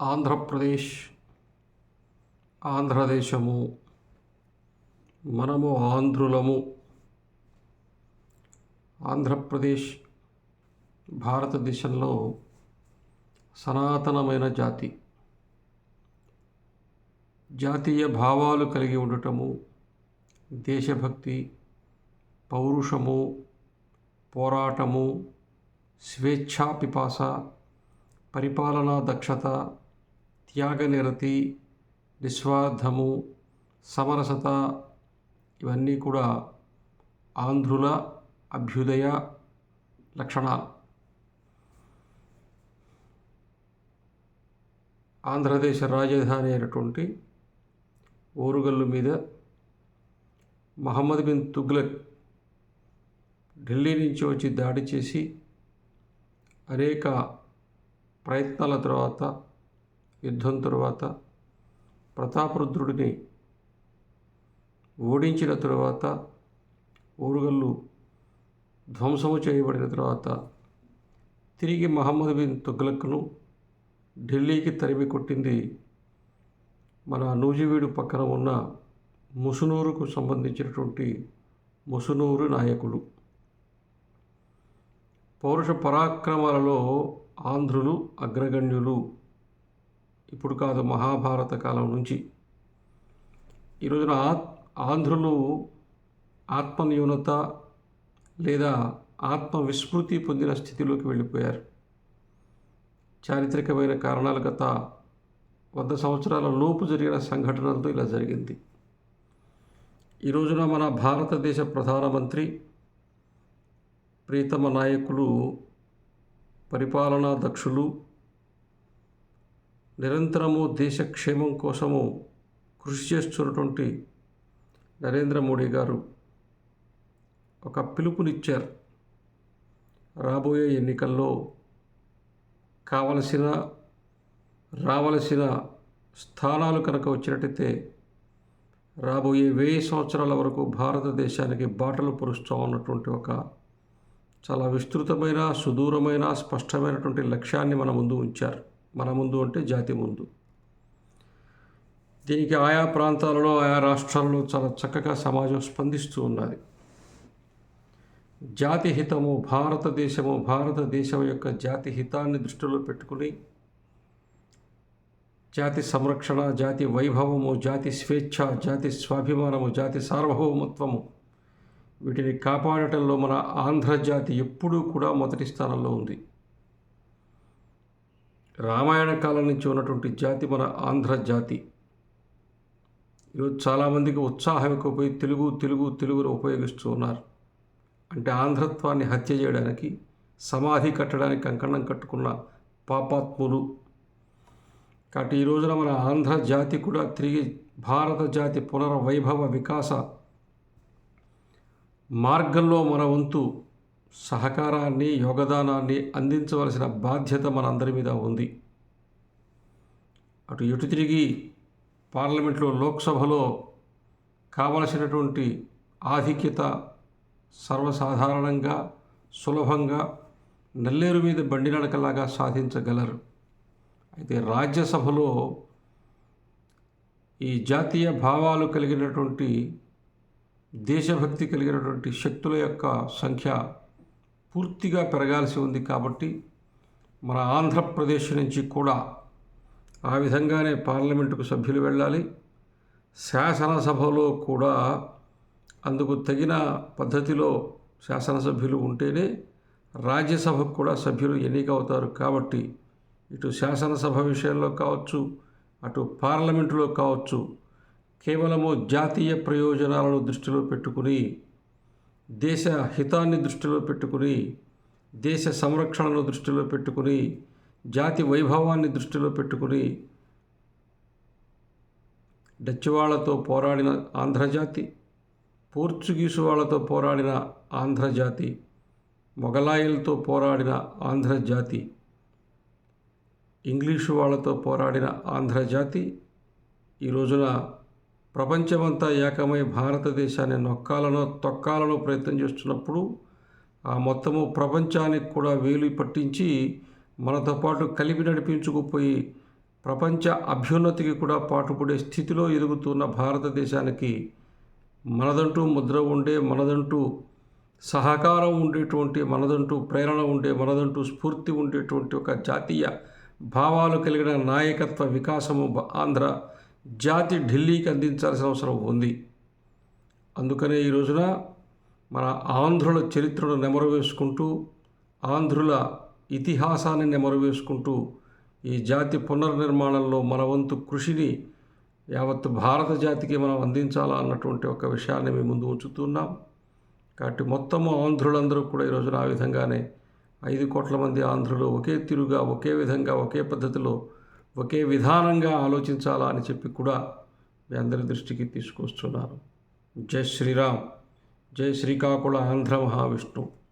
ఆంధ్రప్రదేశ్ ఆంధ్రదేశము మనము ఆంధ్రులము. ఆంధ్రప్రదేశ్ భారతదేశంలో సనాతనమైన జాతి. జాతీయ భావాలు కలిగి ఉండటము దేశభక్తి పౌరుషము పోరాటము స్వేచ్ఛా పిపాస పరిపాలనా దక్షత త్యాగనిరతి నిస్వార్థము సమరసత ఇవన్నీ కూడా ఆంధ్రుల అభ్యుదయ లక్షణాలు. ఆంధ్రదేశ రాజధాని అయినటువంటి ఓరుగల్లు మీద మహమ్మద్ బిన్ తుగ్లక్ ఢిల్లీ నుంచి వచ్చి దాడి చేసి అనేక ప్రయత్నాల తర్వాత యుద్ధం తరువాత ప్రతాపరుద్రుడిని ఓడించిన తరువాత ఊరుగల్లు ధ్వంసము చేయబడిన తర్వాత తిరిగి మహమ్మద్ బిన్ తుగ్లక్ను ఢిల్లీకి తరిమి కొట్టింది మన నూజివీడు పక్కన ఉన్న ముసునూరుకు సంబంధించినటువంటి ముసునూరు నాయకులు. పౌరుష పరాక్రమాలలో ఆంధ్రులు అగ్రగణ్యులు ఇప్పుడు కాదు మహాభారత కాలం నుంచి. ఈ రోజున ఆంధ్రులు ఆత్మన్యూనత లేదా ఆత్మ విస్మృతి పొందిన స్థితిలోకి వెళ్ళిపోయారు. చారిత్రకమైన కారణాలు గత వంద సంవత్సరాల లోపు జరిగిన సంఘటనలతో ఇలా జరిగింది. ఈ రోజున మన భారతదేశ ప్రధానమంత్రి ప్రీతమ నాయకులు పరిపాలనా దక్షులు నిరంతరము దేశక్షేమం కోసము కృషి చేస్తున్నటువంటి నరేంద్ర మోడీ గారు ఒక పిలుపునిచ్చారు. రాబోయే ఎన్నికల్లో కావలసిన రావలసిన స్థానాలు కనుక వచ్చినట్టయితే రాబోయే వెయ్యి సంవత్సరాల వరకు భారతదేశానికి బాటలు పొరుస్తూ ఉన్నటువంటి ఒక చాలా విస్తృతమైన సుదూరమైన స్పష్టమైనటువంటి లక్ష్యాన్ని మన ముందు ఉంచారు. మన ముందు అంటే జాతి ముందు. దీనికి ఆయా ప్రాంతాలలో ఆయా రాష్ట్రాల్లో చాలా చక్కగా సమాజం స్పందిస్తూ ఉన్నది. జాతి హితము భారతదేశము భారతదేశం యొక్క జాతి హితాన్ని దృష్టిలో పెట్టుకుని జాతి సంరక్షణ జాతి వైభవము జాతి స్వేచ్ఛ జాతి స్వాభిమానము జాతి సార్వభౌమత్వము వీటిని కాపాడటంలో మన ఆంధ్రజాతి ఎప్పుడూ కూడా మొదటి స్థానంలో ఉంది. రామాయణ కాలం నుంచి ఉన్నటువంటి జాతి మన ఆంధ్ర జాతి. ఈరోజు చాలామందికి ఉత్సాహం ఎక్కువపోయి తెలుగు తెలుగు తెలుగును ఉపయోగిస్తూ ఉన్నారు. అంటే ఆంధ్రత్వాన్ని హత్య చేయడానికి సమాధి కట్టడానికి కంకణం కట్టుకున్న పాపాత్ములు. కాబట్టి ఈ రోజున మన ఆంధ్ర జాతి కూడా తిరిగి భారత జాతి పునర్వైభవ వికాస మార్గంలో మన వంతు సహకారాన్ని యోగదానాన్ని అందించవలసిన బాధ్యత మనందరి మీద ఉంది. అటు ఎటు తిరిగి పార్లమెంట్లో లోక్సభలో కావలసినటువంటి ఆధిక్యత సర్వసాధారణంగా సులభంగా నల్లేరు మీద బండి నడకలాగా సాధించగలరు. అయితే రాజ్యసభలో ఈ జాతీయ భావాలు కలిగినటువంటి దేశభక్తి కలిగినటువంటి శక్తుల యొక్క సంఖ్య పూర్తిగా పెరగాల్సి ఉంది కాబట్టి మన ఆంధ్రప్రదేశ్ నుంచి కూడా ఆ విధంగానే పార్లమెంటుకు సభ్యులు వెళ్ళాలి. శాసనసభలో కూడా అందుకు తగిన పద్ధతిలో శాసనసభ్యులు ఉంటేనే రాజ్యసభకు కూడా సభ్యులు ఎన్నిక అవుతారు కాబట్టి ఇటు శాసనసభ విషయంలో కావచ్చు అటు పార్లమెంటులో కావచ్చు కేవలము జాతీయ ప్రయోజనాలను దృష్టిలో పెట్టుకుని దేశ హితాన్ని దృష్టిలో పెట్టుకుని దేశ సంరక్షణను దృష్టిలో పెట్టుకుని జాతి వైభవాన్ని దృష్టిలో పెట్టుకుని డచ్ వాళ్ళతో పోరాడిన ఆంధ్రజాతి పోర్చుగీసు వాళ్ళతో పోరాడిన ఆంధ్రజాతి మొఘలాయిలతో పోరాడిన ఆంధ్రజాతి ఇంగ్లీషు వాళ్ళతో పోరాడిన ఆంధ్రజాతి. ఈ రోజున ప్రపంచమంతా ఏకమై భారతదేశాన్ని నొక్కాలనో తొక్కాలనో ప్రయత్నం చేస్తున్నప్పుడు ఆ మొత్తము ప్రపంచానికి కూడా వేలు పట్టించి మనతో పాటు కలిపి నడిపించుకుపోయి ప్రపంచ అభ్యున్నతికి కూడా పాటుపడే స్థితిలో ఎదుగుతున్న భారతదేశానికి మనదంటూ ముద్ర ఉండే మనదంటూ సహకారం ఉండేటువంటి మనదంటూ ప్రేరణ ఉండే మనదంటూ స్ఫూర్తి ఉండేటువంటి ఒక జాతీయ భావాలు కలిగిన నాయకత్వ వికాసము బ- ఆంధ్ర జాతి ఢిల్లీకి అందించాల్సిన అవసరం ఉంది. అందుకనే ఈ రోజున మన ఆంధ్రుల చరిత్రను నెమరు వేసుకుంటూ ఆంధ్రుల ఇతిహాసాన్ని నెమరు వేసుకుంటూ ఈ జాతి పునర్నిర్మాణంలో మన వంతు కృషిని యావత్ భారత జాతికి మనం అందించాలా అన్నటువంటి ఒక విషయాన్ని మేము ముందు ఉంచుతున్నాం. కాబట్టి మొత్తము ఆంధ్రులందరూ కూడా ఈ రోజున ఆ విధంగానే ఐదు కోట్ల మంది ఆంధ్రులు ఒకే తీరుగా ఒకే విధంగా ఒకే పద్ధతిలో ఒకే విధానంగా ఆలోచించాలా అని చెప్పి కూడా మీ అందరి దృష్టికి తీసుకొస్తున్నారు. జై శ్రీరామ్. జై శ్రీకాకుళ ఆంధ్ర మహావిష్ణువు.